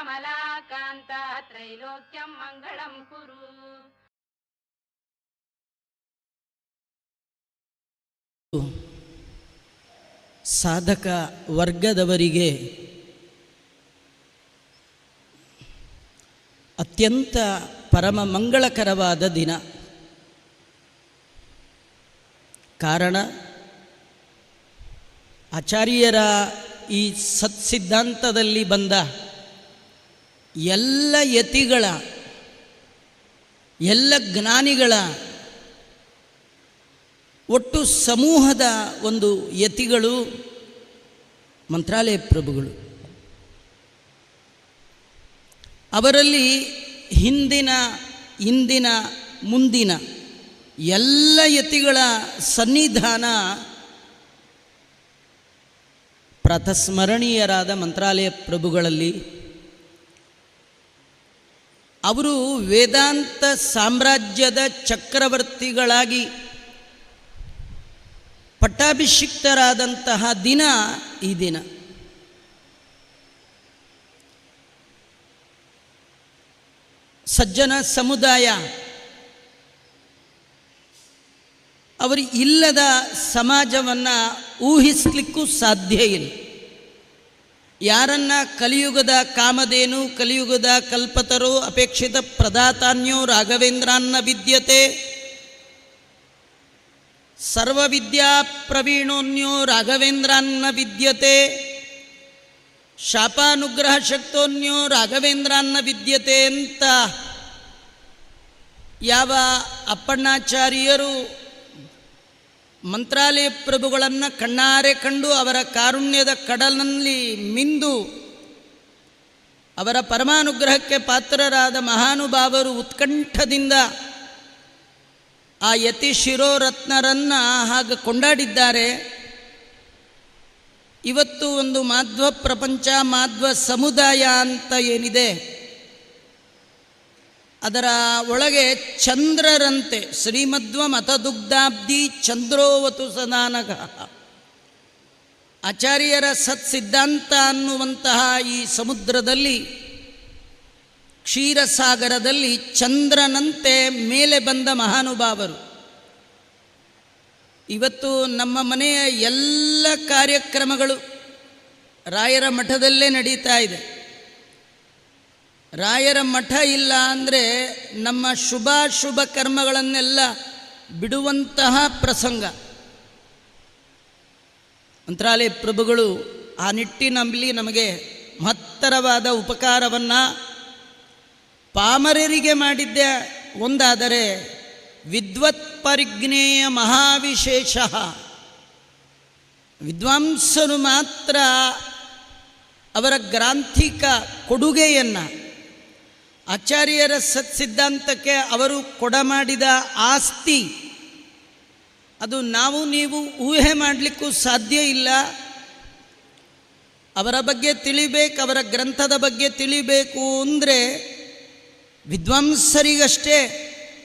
ಕಮಲಾಕಾಂತ ತ್ರೈಲೋಕ್ಯಂ ಮಂಗಳಂ ಕುರು. ಸಾಧಕ ವರ್ಗದವರಿಗೆ ಅತ್ಯಂತ ಪರಮ ಮಂಗಳಕರವಾದ ದಿನ. ಕಾರಣ, ಆಚಾರ್ಯರ ಈ ಸತ್ಸಿದ್ಧಾಂತದಲ್ಲಿ ಬಂದ ಎಲ್ಲ ಯತಿಗಳ, ಎಲ್ಲ ಜ್ಞಾನಿಗಳ, ಒಟ್ಟು ಸಮೂಹದ ಒಂದು ಯತಿಗಳು ಮಂತ್ರಾಲಯ ಪ್ರಭುಗಳು. ಅವರಲ್ಲಿ ಹಿಂದಿನ, ಇಂದಿನ, ಮುಂದಿನ ಎಲ್ಲ ಯತಿಗಳ ಸನ್ನಿಧಾನ ಪ್ರಥಸ್ಮರಣೀಯರಾದ ಮಂತ್ರಾಲಯ ಪ್ರಭುಗಳಲ್ಲಿ ಅವರು ವೇದಾಂತ ಸಾಮ್ರಾಜ್ಯದ ಚಕ್ರವರ್ತಿಗಳಾಗಿ ಪಟ್ಟಾಭಿಷಿಕ್ತರಾದಂತಹ ದಿನ ಈ ದಿನ. ಸಜ್ಜನ ಸಮುದಾಯ ಅವರು ಇಲ್ಲದ ಸಮಾಜವನ್ನು ಊಹಿಸ್ಲಿಕ್ಕೂ ಸಾಧ್ಯ ಇಲ್ಲ. ಯಾರನ್ನ ಕಲಿಯುಗದ ಕಾಮಧೇನು, ಕಲಿಯುಗದ ಕಲ್ಪತರು, ಅಪೇಕ್ಷಿತ ಪ್ರದಾತಾನ್ಯೋ ರಾಘವೇಂದ್ರಾನ್ನ ವಿದ್ಯತೆ, ಸರ್ವವಿದ್ಯಾ ಪ್ರವೀಣೋನ್ಯೋ ರಾಘವೇಂದ್ರಾನ್ನ ವಿದ್ಯತೆ, ಶಾಪಾನುಗ್ರಹ ಶಕ್ತೋನ್ಯೋ ರಾಘವೇಂದ್ರಾನ್ನ ವಿದ್ಯತೆ ಅಂತ ಯಾವ ಅಪ್ಪಣ್ಣಾಚಾರ್ಯರು ಮಂತ್ರಾಲಯ ಪ್ರಭುಗಳನ್ನು ಕಣ್ಣಾರೆ ಕಂಡು ಅವರ ಕಾರುಣ್ಯದ ಕಡಲಿನಲ್ಲಿ ಮಿಂದು ಅವರ ಪರಮಾನುಗ್ರಹಕ್ಕೆ ಪಾತ್ರರಾದ ಮಹಾನುಭಾವರು ಉತ್ಕಂಠದಿಂದ ಆ ಯತಿ ಶಿರೋರತ್ನರನ್ನು ಹಾಗೆ ಕೊಂಡಾಡಿದ್ದಾರೆ. ಇವತ್ತು ಒಂದು ಮಾಧ್ವ ಪ್ರಪಂಚ, ಮಾಧ್ವ ಸಮುದಾಯ ಅಂತ ಏನಿದೆ? ಅದರ ಒಳಗೆ ಚಂದ್ರರಂತೆ ಶ್ರೀಮಧ್ವ ಮತದುಗ್ಧಾಬ್ಧಿ ಚಂದ್ರೋವತು ಸದಾನಗ. ಆಚಾರ್ಯರ ಸತ್ಸಿದ್ಧಾಂತ ಅನ್ನುವಂತಹ ಈ ಸಮುದ್ರದಲ್ಲಿ, ಕ್ಷೀರಸಾಗರದಲ್ಲಿ ಚಂದ್ರನಂತೆ ಮೇಲೆ ಬಂದ ಮಹಾನುಭಾವರು. ಇವತ್ತು ನಮ್ಮ ಮನೆಯ ಎಲ್ಲ ಕಾರ್ಯಕ್ರಮಗಳು ರಾಯರ ಮಠದಲ್ಲೇ ನಡೀತಾ ಇದೆ. ರಾಯರ ಮಠ ಇಲ್ಲ ಅಂದರೆ ನಮ್ಮ ಶುಭಾಶುಭ ಕರ್ಮಗಳನ್ನೆಲ್ಲ ಬಿಡುವಂತಹ ಪ್ರಸಂಗ. ಮಂತ್ರಾಲಯ ಪ್ರಭುಗಳು ಆ ನಿಟ್ಟಿನಲ್ಲಿ ನಮಗೆ ಮಹತ್ತರವಾದ ಉಪಕಾರವನ್ನು ಪಾಮರರಿಗೆ ಮಾಡಿದ್ದ. ಒಂದಾದರೆ ವಿದ್ವತ್ ಪರಿಜ್ಞೇಯ ಮಹಾವಿಶೇಷ. ವಿದ್ವಾಂಸರು ಮಾತ್ರ ಅವರ ಗ್ರಾಂಥಿಕ ಕೊಡುಗೆಯನ್ನು ಆಚಾರ್ಯರ ಸತ್ಸಿದ್ಧಾಂತಕ್ಕೆ ಅವರು ಕೊಡಮಾಡಿದ ಆಸ್ತಿ, ಅದು ನಾವು ನೀವು ಊಹೆ ಮಾಡಲಿಕ್ಕೂ ಸಾಧ್ಯ ಇಲ್ಲ. ಅವರ ಬಗ್ಗೆ ತಿಳಿಬೇಕು, ಅವರ ಗ್ರಂಥದ ಬಗ್ಗೆ ತಿಳಿಬೇಕು ಅಂದರೆ ವಿದ್ವಾಂಸರಿಗಷ್ಟೇ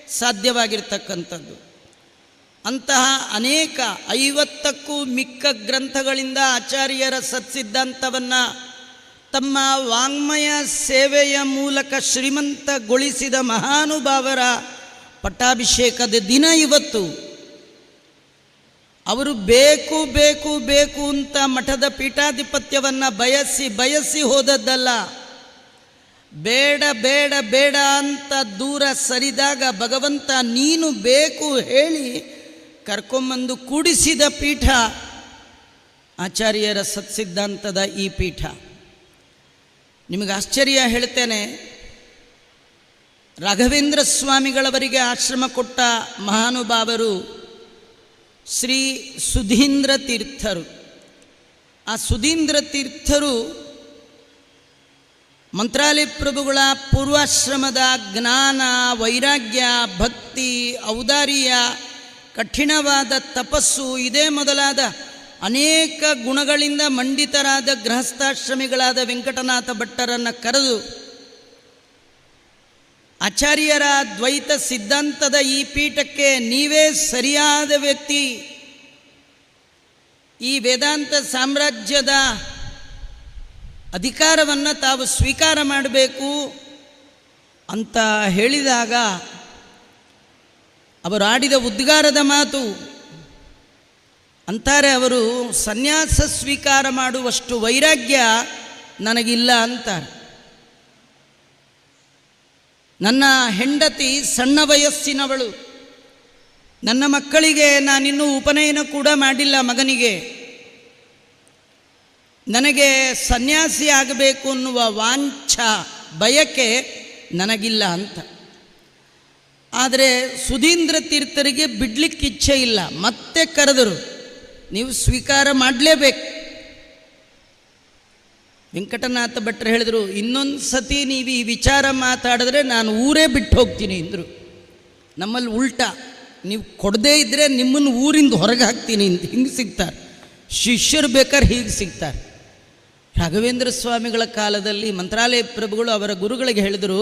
ಸಾಧ್ಯವಾಗಿರ್ತಕ್ಕಂಥದ್ದು. ಅಂತಹ ಅನೇಕ ಐವತ್ತಕ್ಕೂ ಮಿಕ್ಕ ಗ್ರಂಥಗಳಿಂದ ಆಚಾರ್ಯರ ಸತ್ಸಿದ್ಧಾಂತವನ್ನು ತಮ್ಮ ವಾಂಗ್ಮಯ ಸೇವೆಯ ಮೂಲಕ ಶ್ರೀಮಂತಗೊಳಿಸಿದ ಮಹಾನುಭಾವರ ಪಟ್ಟಾಭಿಷೇಕದ ದಿನ ಇವತ್ತು. ಅವರು ಬೇಕು ಬೇಕು ಬೇಕು ಅಂತ ಮಠದ ಪೀಠಾಧಿಪತ್ಯವನ್ನು ಬಯಸಿ ಬಯಸಿ ಹೋದದ್ದಲ್ಲ. ಬೇಡ ಬೇಡ ಬೇಡ ಅಂತ ದೂರ ಸರಿದಾಗ ಭಗವಂತ ನೀನು ಬೇಕು ಹೇಳಿ ಕರ್ಕೊಂಬಂದು ಕೂಡಿಸಿದ ಪೀಠ. ಆಚಾರ್ಯರ ಸತ್ಸಿದ್ಧಾಂತದ ಈ ಪೀಠ. ನಿಮಗೆ ಆಶ್ಚರ್ಯ ಹೇಳ್ತೇನೆ ರಾಘವೇಂದ್ರ ಸ್ವಾಮಿಗಳವರಿಗೆ ಆಶ್ರಮ ಕೊಟ್ಟ ಮಹಾನುಭಾವರು ಶ್ರೀ ಸುಧೀಂದ್ರ ತೀರ್ಥರು. ಆ ಸುಧೀಂದ್ರ ತೀರ್ಥರು ಮಂತ್ರಾಲಯ ಪ್ರಭುಗಳ ಪೂರ್ವಾಶ್ರಮದ ಜ್ಞಾನ, ವೈರಾಗ್ಯ, ಭಕ್ತಿ, ಔದಾರ್ಯ, ಕಠಿಣವಾದ ತಪಸ್ಸು, ಇದೇ ಮೊದಲಾದ ಅನೇಕ ಗುಣಗಳಿಂದ ಮಂಡಿತರಾದ ಗೃಹಸ್ಥಾಶ್ರಮಿಗಳಾದ ವೆಂಕಟನಾಥ ಭಟ್ಟರನ್ನು ಕರೆದು ಆಚಾರ್ಯರ ದ್ವೈತ ಸಿದ್ಧಾಂತದ ಈ ಪೀಠಕ್ಕೆ ನೀವೇ ಸರಿಯಾದ ವ್ಯಕ್ತಿ. ಈ ವೇದಾಂತ ಸಾಮ್ರಾಜ್ಯದ ಅಧಿಕಾರವನ್ನು ತಾವು ಸ್ವೀಕಾರ ಮಾಡಬೇಕು ಅಂತ ಹೇಳಿದಾಗ ಅವರು ಆಡಿದ ಉದ್ಗಾರದ ಮಾತು ಅಂತಾರೆ ಅವರು, ಸನ್ಯಾಸ ಸ್ವೀಕಾರ ಮಾಡುವಷ್ಟು ವೈರಾಗ್ಯ ನನಗಿಲ್ಲ ಅಂತಾರೆ. ನನ್ನ ಹೆಂಡತಿ ಸಣ್ಣ ವಯಸ್ಸಿನವಳು. ನನ್ನ ಮಕ್ಕಳಿಗೆ ನಾನಿನ್ನೂ ಉಪನಯನ ಕೂಡ ಮಾಡಿಲ್ಲ ಮಗನಿಗೆ. ನನಗೆ ಸನ್ಯಾಸಿ ಆಗಬೇಕು ಅನ್ನುವ ವಾಂಛ, ಬಯಕೆ ನನಗಿಲ್ಲ ಅಂತ. ಆದರೆ ಸುಧೀಂದ್ರ ತೀರ್ಥರಿಗೆ ಬಿಡ್ಲಿಕ್ಕೆ ಇಚ್ಛೆ ಇಲ್ಲ. ಮತ್ತೆ ಕರೆದರು ನೀವು ಸ್ವೀಕಾರ ಮಾಡಲೇಬೇಕು. ವೆಂಕಟನಾಥ ಭಟ್ರು ಹೇಳಿದರು, ಇನ್ನೊಂದು ಸತಿ ನೀವು ಈ ವಿಚಾರ ಮಾತಾಡಿದ್ರೆ ನಾನು ಊರೇ ಬಿಟ್ಟು ಹೋಗ್ತೀನಿ ಅಂದರು. ನಮ್ಮಲ್ಲಿ ಉಲ್ಟ, ನೀವು ಕೊಡದೇ ಇದ್ದರೆ ನಿಮ್ಮನ್ನು ಊರಿಂದ ಹೊರಗೆ ಹಾಕ್ತೀನಿ ಅಂತ ಹಿಂಗೆ ಸಿಗ್ತಾರೆ. ಶಿಷ್ಯರು ಬೇಕಾದ್ರೆ ಹೀಗೆ ಸಿಗ್ತಾರೆ. ರಾಘವೇಂದ್ರ ಸ್ವಾಮಿಗಳ ಕಾಲದಲ್ಲಿ ಮಂತ್ರಾಲಯ ಪ್ರಭುಗಳು ಅವರ ಗುರುಗಳಿಗೆ ಹೇಳಿದರು,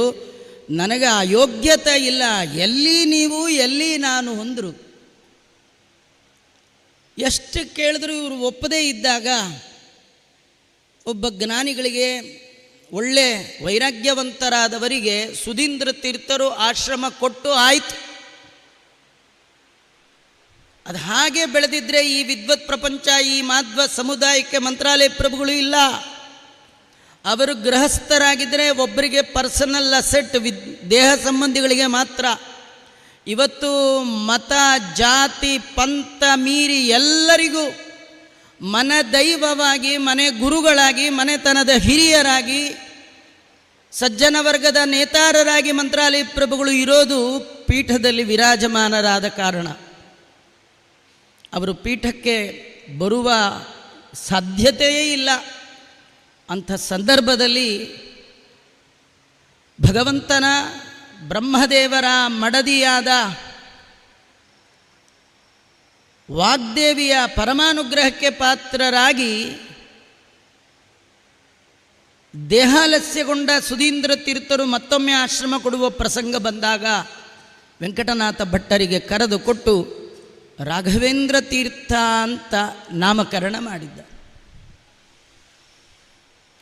ನನಗೆ ಆ ಯೋಗ್ಯತೆ ಇಲ್ಲ, ಎಲ್ಲಿ ನೀವು, ಎಲ್ಲಿ ನಾನು ಹೊಂದರು ಎಷ್ಟು ಕೇಳಿದ್ರು ಇವರು ಒಪ್ಪದೇ ಇದ್ದಾಗ ಒಬ್ಬ ಜ್ಞಾನಿಗಳಿಗೆ ಒಳ್ಳೆ ವೈರಾಗ್ಯವಂತರಾದವರಿಗೆ ಸುಧೀಂದ್ರ ತೀರ್ಥರು ಆಶ್ರಮ ಕೊಟ್ಟು ಆಯಿತು. ಅದು ಹಾಗೆ ಬೆಳೆದಿದ್ರೆ ಈ ವಿದ್ವತ್ ಪ್ರಪಂಚ, ಈ ಮಾಧ್ವ ಸಮುದಾಯಕ್ಕೆ ಮಂತ್ರಾಲಯ ಪ್ರಭುಗಳು ಇಲ್ಲ. ಅವರು ಗೃಹಸ್ಥರಾಗಿದ್ದರೆ ಒಬ್ಬರಿಗೆ ಪರ್ಸನಲ್ ಅಸೆಟ್, ವಿದ್, ದೇಹ ಸಂಬಂಧಿಗಳಿಗೆ ಮಾತ್ರ. ಇವತ್ತು ಮತ, ಜಾತಿ, ಪಂಥ ಮೀರಿ ಎಲ್ಲರಿಗೂ ಮನ ದೈವವಾಗಿ, ಮನೆ ಗುರುಗಳಾಗಿ, ಮನೆತನದ ಹಿರಿಯರಾಗಿ, ಸಜ್ಜನ ವರ್ಗದ ನೇತಾರರಾಗಿ ಮಂತ್ರಾಲಯ ಪ್ರಭುಗಳು ಇರೋದು ಪೀಠದಲ್ಲಿ ವಿರಾಜಮಾನರಾದ ಕಾರಣ. ಅವರು ಪೀಠಕ್ಕೆ ಬರುವ ಸಾಧ್ಯತೆಯೇ ಇಲ್ಲ. ಅಂಥ ಸಂದರ್ಭದಲ್ಲಿ ಭಗವಂತನ ಬ್ರಹ್ಮದೇವರ ಮಡದಿಯಾದ ವಾಗ್ದೇವಿಯ ಪರಮಾನುಗ್ರಹಕ್ಕೆ ಪಾತ್ರರಾಗಿ ದೇಹಾಲಸ್ಯಗೊಂಡ ಸುಧೀಂದ್ರ ತೀರ್ಥರು ಮತ್ತೊಮ್ಮೆ ಆಶ್ರಮ ಕೊಡುವ ಪ್ರಸಂಗ ಬಂದಾಗ ವೆಂಕಟನಾಥ ಭಟ್ಟರಿಗೆ ಕರೆದು ಕೊಟ್ಟು ರಾಘವೇಂದ್ರ ತೀರ್ಥ ಅಂತ ನಾಮಕರಣ ಮಾಡಿದ್ದ.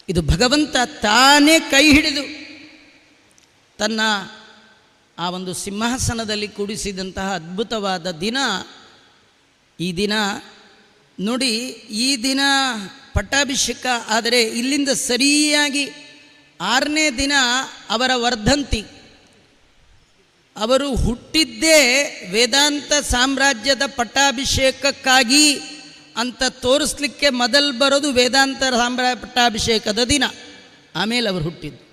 ಇದು ಭಗವಂತ ತಾನೇ ಕೈ ಹಿಡಿದು ತನ್ನ ಆ ಒಂದು ಸಿಂಹಾಸನದಲ್ಲಿ ಕೂಡಿಸಿದಂತಹ ಅದ್ಭುತವಾದ ದಿನ. ಈ ದಿನ ನೋಡಿ, ಈ ದಿನ ಪಟ್ಟಾಭಿಷೇಕ ಆದರೆ ಇಲ್ಲಿಂದ ಸರಿಯಾಗಿ ಆರನೇ ದಿನ ಅವರ ವರ್ಧಂತಿ. ಅವರು ಹುಟ್ಟಿದ್ದೇ ವೇದಾಂತ ಸಾಮ್ರಾಜ್ಯದ ಪಟ್ಟಾಭಿಷೇಕಕ್ಕಾಗಿ ಅಂತ ತೋರಿಸ್ಲಿಕ್ಕೆ ಮೊದಲು ಬರೋದು ವೇದಾಂತ ಸಾಮ್ರಾಜ್ಯ ಪಟ್ಟಾಭಿಷೇಕದ ದಿನ. ಆಮೇಲೆ ಅವರು ಹುಟ್ಟಿದ್ದು.